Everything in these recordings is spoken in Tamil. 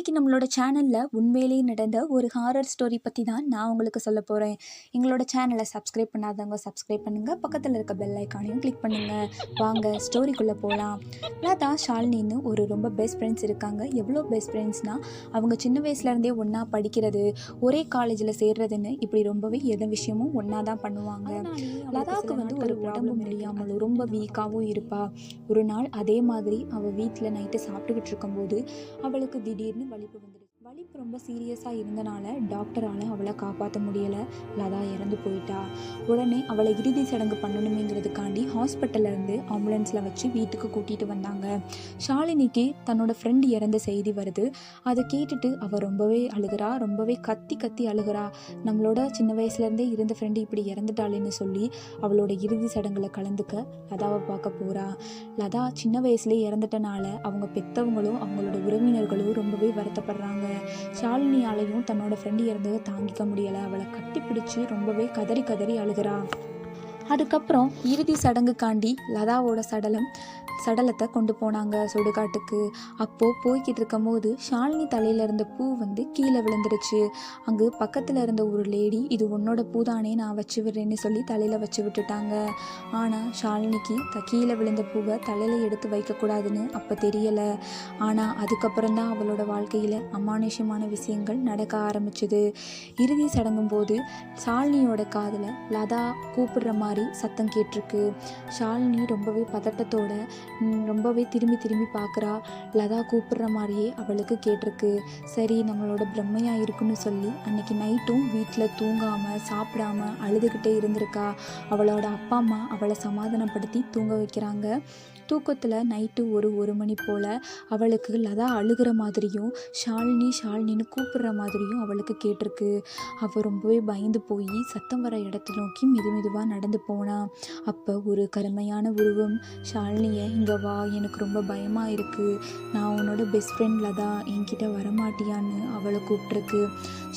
இன்றைக்கி நம்மளோட சேனலில் உண்மையிலேயே நடந்த ஒரு ஹாரர் ஸ்டோரி பற்றி தான் நான் உங்களுக்கு சொல்ல போகிறேன் எங்களோட சேனலை சப்ஸ்கிரைப் பண்ணாதவங்க சப்ஸ்கிரைப் பண்ணுங்கள் பக்கத்தில் இருக்க பெல் ஐக்கானையும் கிளிக் பண்ணுங்கள் வாங்க ஸ்டோரிக்குள்ளே போகலாம் லதா ஷாலினின்னு ஒரு ரொம்ப பெஸ்ட் ஃப்ரெண்ட்ஸ் இருக்காங்க. எவ்வளோ பெஸ்ட் ஃப்ரெண்ட்ஸ்னால் அவங்க சின்ன வயசுலேருந்தே ஒன்றா படிக்கிறது ஒரே காலேஜில் சேர்றதுன்னு இப்படி ரொம்பவே எந்த விஷயமும் ஒன்றா தான் பண்ணுவாங்க. லதாவுக்கு வந்து ஒரு உடம்பு முடியாமலும் ரொம்ப வீக்காகவும் இருப்பா. ஒரு நாள் அதே மாதிரி அவள் வீட்டில் நைட்டு சாப்பிட்டுக்கிட்டு இருக்கும்போது அவளுக்கு திடீர்னு வலிப்பு வந்து வலிப்பு ரொம்ப சீரியஸாக இருந்தனால டாக்டரால் அவளை காப்பாற்ற முடியலை. லதா இறந்து போயிட்டா. உடனே அவளை இறுதி சடங்கு பண்ணணுமேங்கிறதுக்காண்டி ஹாஸ்பிட்டல்லேருந்து ஆம்புலன்ஸில் வச்சு வீட்டுக்கு கூட்டிகிட்டு வந்தாங்க. ஷாலினிக்கு தன்னோட ஃப்ரெண்டு இறந்த செய்தி வருது. அதை கேட்டுட்டு அவள் ரொம்பவே அழுகிறா. ரொம்பவே கத்தி கத்தி அழுகிறா. நம்மளோட சின்ன வயசுலேருந்தே இருந்த ஃப்ரெண்டு இப்படி இறந்துட்டாளேன்னு சொல்லி அவளோட இறுதி சடங்கில் கலந்துக்க லதாவை பார்க்க போகிறா லதா சின்ன வயசுலேயே இறந்துட்டனால அவங்க பெற்றவங்களும் அவங்களோட உறவினர்களும் ரொம்பவே வருத்தப்படுறாங்க. ஷாலினியாலையும் தன்னோட ஃப்ரெண்டு இறந்ததை தாங்கிக்க முடியலை. அவளை கட்டிப்பிடிச்சு ரொம்பவே கதறி கதறி அழுகிறா. அதுக்கப்புறம் இறுதி சடங்குக்காண்டி லதாவோட சடலம் சடலத்தை கொண்டு போனாங்க சுடுகாட்டுக்கு. அப்போது போய்கிட்டு இருக்கும்போது ஷாலினி தலையில் இருந்த பூ வந்து கீழே விழுந்துருச்சு அங்கு பக்கத்தில் இருந்த ஒரு லேடி இது உன்னோட பூதானே நான் வச்சு விடுறேன்னு சொல்லி தலையில் வச்சு விட்டுட்டாங்க. ஆனால் ஷாலினிக்கு த கீழே விழுந்த பூவை தலையில் எடுத்து வைக்கக்கூடாதுன்னு அப்போ தெரியலை. ஆனால் அதுக்கப்புறம் தான் அவளோட வாழ்க்கையில் அமானுஷ்யமான விஷயங்கள் நடக்க ஆரம்பிச்சுது. இறுதி சடங்கும் போது ஷாலினியோட காதில் லதா கூப்பிடுற மாதிரி சத்தம் கேட்டிருக்கு. ஷாலினி ரொம்பவே பதட்டத்தோட ரொம்பவே திரும்பி திரும்பி பார்க்குறா. லதா கூப்பிடுற மாதிரியே அவளுக்கு கேட்டிருக்கு. சரி நம்மளோட பிரம்மையாக இருக்குன்னு சொல்லி அன்னைக்கு நைட்டும் வீட்டில் தூங்காமல் சாப்பிடாம அழுதுகிட்டே இருந்திருக்கா. அவளோட அப்பா அம்மா அவளை சமாதானப்படுத்தி தூங்க வைக்கிறாங்க. தூக்கத்தில் நைட்டு ஒரு ஒரு மணி போல் அவளுக்கு லதா அழுகிற மாதிரியும் ஷாலினி ஷாலினின்னு கூப்பிடுற மாதிரியும் அவளுக்கு கேட்டிருக்கு. அவள் ரொம்பவே பயந்து போய் சத்தம் வர இடத்த நோக்கி மெது மெதுவாக நடந்து போனா. அப்போ ஒரு கருமையான உருவம் ஷாலினியை இங்கே வா எனக்கு ரொம்ப பயமாக இருக்குது நான் உன்னோட பெஸ்ட் ஃப்ரெண்ட் லதா என்கிட்ட வரமாட்டியான்னு அவளை கூப்பிட்ருக்கு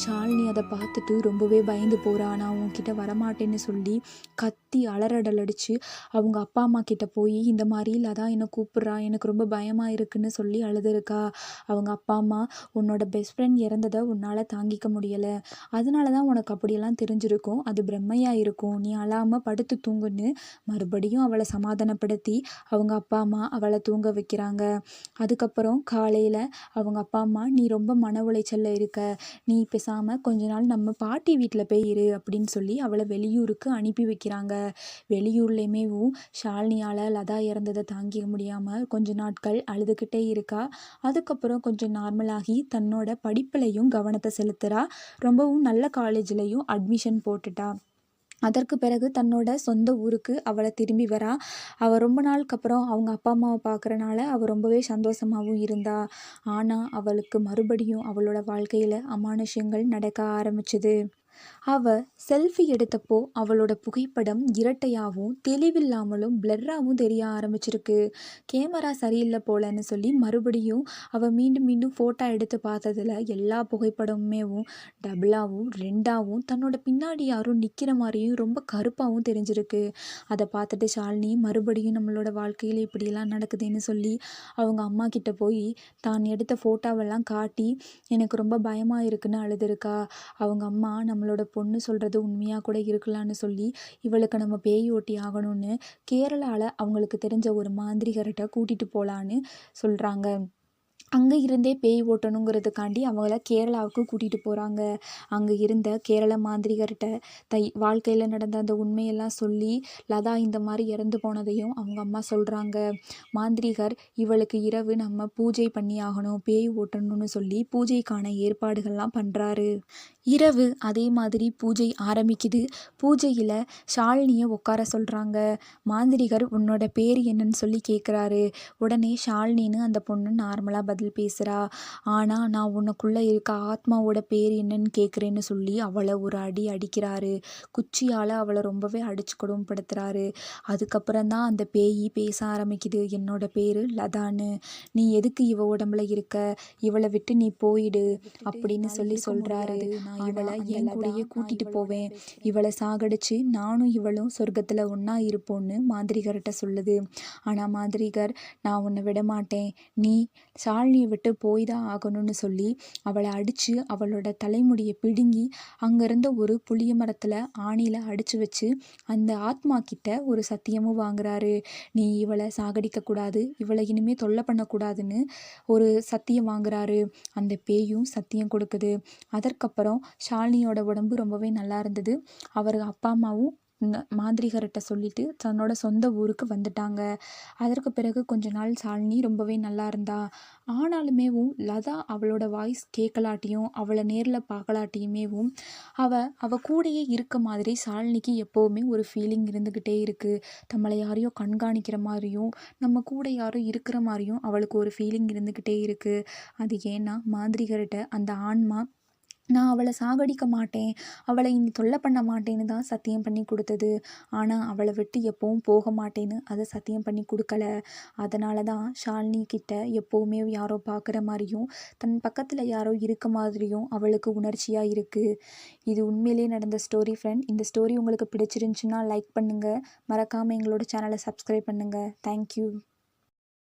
ஷாலினி அதை பார்த்துட்டு ரொம்பவே பயந்து போகிறா நான் உன்கிட்ட வரமாட்டேன்னு சொல்லி கத்தி அலறடல் அடித்து அவங்க அப்பா அம்மா கிட்ட போய் இந்த மாதிரி லதா என்னை கூப்பிட்றா? எனக்கு ரொம்ப பயமாக இருக்குன்னு சொல்லி அழுதுருக்கா. அவங்க அப்பா அம்மா உன்னோட பெஸ்ட் ஃப்ரெண்ட் இறந்ததை உன்னால் தாங்கிக்க முடியலை. அதனால தான் உனக்கு அப்படியெல்லாம் தெரிஞ்சிருக்கும். அது பிரம்மையாக இருக்கும். நீ அழாமல் படுத்து தூங்குன்னு மறுபடியும் அவளை சமாதானப்படுத்தி அவங்க அப்பா அம்மா அவளை தூங்க வைக்கிறாங்க. அதுக்கப்புறம் காலையில் அவங்க அப்பா அம்மா நீ ரொம்ப மன உளைச்சலில் இருக்க. நீ பேசாமல் கொஞ்ச நாள் நம்ம பாட்டி வீட்டில் போய் இரு அப்படின்னு சொல்லி அவளை வெளியூருக்கு அனுப்பி வைக்கிறாங்க. வெளியூர்லேயுமேவும் ஷாலினியால் லதா இறந்ததை தாங்கிக்க முடியாமல் கொஞ்ச நாட்கள் அழுதுகிட்டே இருக்கா. அதுக்கப்புறம் கொஞ்சம் நார்மலாகி தன்னோட படிப்புலையும் கவனத்தை செலுத்துகிறா ரொம்பவும் நல்ல காலேஜ்லேயும் அட்மிஷன் போட்டுட்டா. அதற்கு பிறகு தன்னோட சொந்த ஊருக்கு அவளை திரும்பி வரா. அவள் ரொம்ப நாளுக்கு அப்புறம் அவங்க அப்பா அம்மாவை பார்க்குறனால அவள் ரொம்பவே சந்தோஷமாகவும் இருந்தா. ஆனால் அவளுக்கு மறுபடியும் அவளோட வாழ்க்கையில் அமானுஷ்யங்கள் நடக்க ஆரம்பிச்சுது. அவ செல்ஃபி எடுத்தப்போ அவளோட புகைப்படம் இரட்டையாகவும் தெளிவில்லாமலும் பிளர்ராகவும் தெரிய ஆரம்பிச்சிருக்கு. கேமரா சரியில்லை போலன்னு சொல்லி மறுபடியும் அவள் மீண்டும் மீண்டும் ஃபோட்டோ எடுத்து பார்த்ததுல எல்லா புகைப்படமுமேவும் டபுளாகவும் ரெண்டாகவும் தன்னோட பின்னாடி யாரும் நிற்கிற மாதிரியும் ரொம்ப கருப்பாகவும் தெரிஞ்சிருக்கு. அதை பார்த்துட்டு ஷாலினி மறுபடியும் நம்மளோட வாழ்க்கையில் இப்படியெல்லாம் நடக்குதுன்னு சொல்லி அவங்க அம்மா கிட்ட போய் தான் எடுத்த ஃபோட்டோவெல்லாம் காட்டி எனக்கு ரொம்ப பயமாக இருக்குன்னு அழுதுருக்கா. அவங்க அம்மா நம்ம நம்மளோட பொண்ணு சொல்கிறது உண்மையாக கூட இருக்கலாம்னு சொல்லி இவளுக்கு நம்ம பேய் ஓட்டி ஆகணும்னு கேரளாவில் அவங்களுக்கு தெரிஞ்ச ஒரு மாந்திரிகர்கிட்ட கூட்டிகிட்டு போகலான்னு சொல்கிறாங்க அங்கே இருந்தே பேய் ஓட்டணுங்கிறதுக்காண்டி அவங்கள கேரளாவுக்கு கூட்டிகிட்டு போகிறாங்க அங்கே இருந்த கேரள மாந்திரிகர்கிட்ட தை வாழ்க்கையில் நடந்த அந்த உண்மையெல்லாம் சொல்லி லதா இந்த மாதிரி இறந்து போனதையும் அவங்க அம்மா சொல்கிறாங்க மாந்திரிகர் இவளுக்கு இரவு நம்ம பூஜை பண்ணி ஆகணும் பேய் ஓட்டணும்னு சொல்லி பூஜைக்கான ஏற்பாடுகள்லாம் பண்ணுறாரு இரவு அதே மாதிரி பூஜை ஆரம்பிக்குது. பூஜையில் ஷாலினியை உட்கார சொல்கிறாங்க மாந்திரிகர் உன்னோட பேர் என்னன்னு சொல்லி கேட்குறாரு உடனே ஷாலினின்னு அந்த பொண்ணு நார்மலாக பதில் பேசுகிறா ஆனால் நான் உனக்குள்ளே இருக்க ஆத்மாவோட பேர் என்னன்னு கேட்குறேன்னு சொல்லி அவளை ஒரு அடி அடிக்கிறாரு. குச்சியால் அவளை ரொம்பவே அடிச்சு கொடுமைப்படுத்துறாரு அதுக்கப்புறம் தான் அந்த பேய் பேச ஆரம்பிக்குது. என்னோட பேர் லதான்னு. நீ எதுக்கு இவ உடம்புல இருக்க? இவளை விட்டு நீ போயிடு அப்படின்னு சொல்லி சொல்கிறாரு நான் இவளை என் கூடயே கூட்டிட்டு போவேன். இவளை சாகடிச்சு நானும் இவளும் சொர்க்கத்தில் ஒன்றா இருப்போன்னு மாந்திரிகர்கிட்ட சொல்லுது. ஆனால் மாந்திரிகர் நான் உன்னை விட மாட்டேன். நீ ஷா காலனியை விட்டு போய் தான் ஆகணும்னு சொல்லி அவளை அடித்து அவளோட தலைமுடியை பிடுங்கி அங்கே இருந்த ஒரு புளிய மரத்தில் ஆணியில் அடித்து வச்சு அந்த ஆத்மா கிட்ட ஒரு சத்தியமும் வாங்குறாரு. நீ இவளை சாகடிக்கக்கூடாது இவளை இனிமேல் தொல்லை பண்ணக்கூடாதுன்னு ஒரு சத்தியம் வாங்குறாரு. அந்த பேயும் சத்தியம் கொடுக்குது. அதற்கப்புறம் ஷாலினியோட உடம்பு ரொம்பவே நல்லா இருந்தது. அவர் அப்பா அம்மாவும் மாந்திரிகர்கிட்ட சொல்லிட்டு தன்னோட சொந்த ஊருக்கு வந்துட்டாங்க. அதற்கு பிறகு கொஞ்ச நாள் ஷாலினி ரொம்பவே நல்லா இருந்தா. ஆனாலுமேவும் லதா அவளோட வாய்ஸ் கேட்கலாட்டியும் அவளை நேரில் பார்க்கலாட்டியுமேவும் அவ அவ கூடயே இருக்க மாதிரி ஷாலினிக்கு எப்போவுமே ஒரு ஃபீலிங் இருந்துக்கிட்டே இருக்குது நம்மளை யாரையோ கண்காணிக்கிற மாதிரியும் நம்ம கூட யாரோ இருக்கிற மாதிரியும் அவளுக்கு ஒரு ஃபீலிங் இருந்துக்கிட்டே இருக்குது அது ஏன்னா மாந்திரிகர்கிட்ட அந்த ஆன்மா நான் அவளை சாகடிக்க மாட்டேன். அவளை இனி தொல்லை பண்ண மாட்டேன்னு தான் சத்தியம் பண்ணி கொடுத்தது. ஆனால் அவளை விட்டு எப்போவும் போக மாட்டேன்னு அதை சத்தியம் பண்ணி கொடுக்கல. அதனால தான் ஷாலினி கிட்ட எப்போவுமே யாரோ பார்க்குற மாதிரியும் தன் பக்கத்தில் யாரோ இருக்க மாதிரியும் அவளுக்கு உணர்ச்சியாக இருக்குது இது உண்மையிலே நடந்த ஸ்டோரி ஃப்ரெண்ட் இந்த ஸ்டோரி உங்களுக்கு பிடிச்சிருந்துச்சுன்னா லைக் பண்ணுங்கள் மறக்காமல் எங்களோட சேனலை சப்ஸ்கிரைப் பண்ணுங்கள் தேங்க்யூ